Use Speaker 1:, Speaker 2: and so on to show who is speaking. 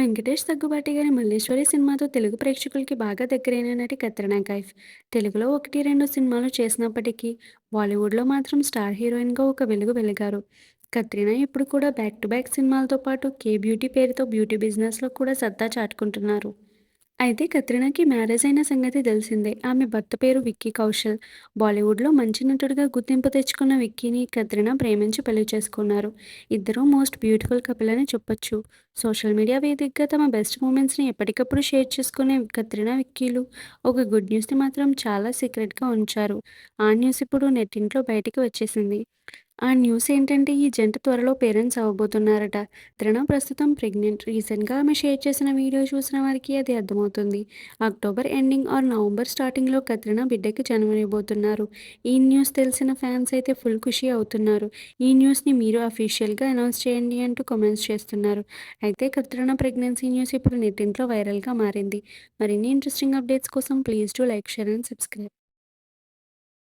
Speaker 1: వెంకటేష్ దగ్గుబాటి గారి 'మల్లేశ్వరి' సినిమాతో తెలుగు ప్రేక్షకులకి బాగా దగ్గరైన నటి కత్రినా కైఫ్. తెలుగులో ఒకటి, రెండు సినిమాలు చేసినప్పటికీ బాలీవుడ్‌లో మాత్రం స్టార్ హీరోయిన్‌గా ఒక వెలుగు వెలిగారు. కత్రినా ఇప్పుడు కూడా బ్యాక్ టు బ్యాక్ సినిమాలతో పాటు 'కే బ్యూటీ' పేరుతో బ్యూటీ బిజినెస్‌లో కూడా సత్తా చాటుకుంటున్నారు. అయితే కత్రినాకి మ్యారేజ్ అయిన సంగతి తెలిసిందే. ఆమె భర్త పేరు విక్కీ కౌశల్. బాలీవుడ్‌లో మంచి నటుడిగా గుర్తింపు తెచ్చుకున్న విక్కీని కత్రినా ప్రేమించి పెళ్ళి చేసుకున్నారు. ఇద్దరూ మోస్ట్ బ్యూటిఫుల్ కపుల్ అని చెప్పొచ్చు. సోషల్ మీడియా వేదికగా తమ బెస్ట్ మూమెంట్స్‌ని ఎప్పటికప్పుడు షేర్ చేసుకునే కత్రినా, విక్కీలు ఒక గుడ్ న్యూస్‌ని మాత్రం చాలా సీక్రెట్‌గా ఉంచారు. ఆ న్యూస్ ఇప్పుడు నెట్టింట్లో బయటికి వచ్చేసింది. ఆ న్యూస్ ఏంటంటే ఈ జంట త్వరలో పేరెంట్స్ అవ్వబోతున్నారట. త్రినా ప్రస్తుతం ప్రెగ్నెంట్. రీసెంట్‌గా ఆమె షేర్ చేసిన వీడియో చూసిన వారికి అది అర్థమవుతుంది. అక్టోబర్ ఎండింగ్ ఆర్ నవంబర్ స్టార్టింగ్‌లో కత్రినా బిడ్డకి జన్మనివ్వబోతున్నారు. ఈ న్యూస్ తెలిసిన ఫ్యాన్స్ అయితే ఫుల్ ఖుషి అవుతున్నారు. ఈ న్యూస్‌ని మీరు అఫీషియల్‌గా అనౌన్స్ చేయండి అంటూ కామెంట్స్ చేస్తున్నారు. అయితే కత్రినా ప్రెగ్నెన్సీ న్యూస్ ఇప్పుడు నెట్టింట్లో వైరల్‌గా మారింది. మరిన్ని ఇంట్రెస్టింగ్ అప్డేట్స్ కోసం please do like, share and subscribe.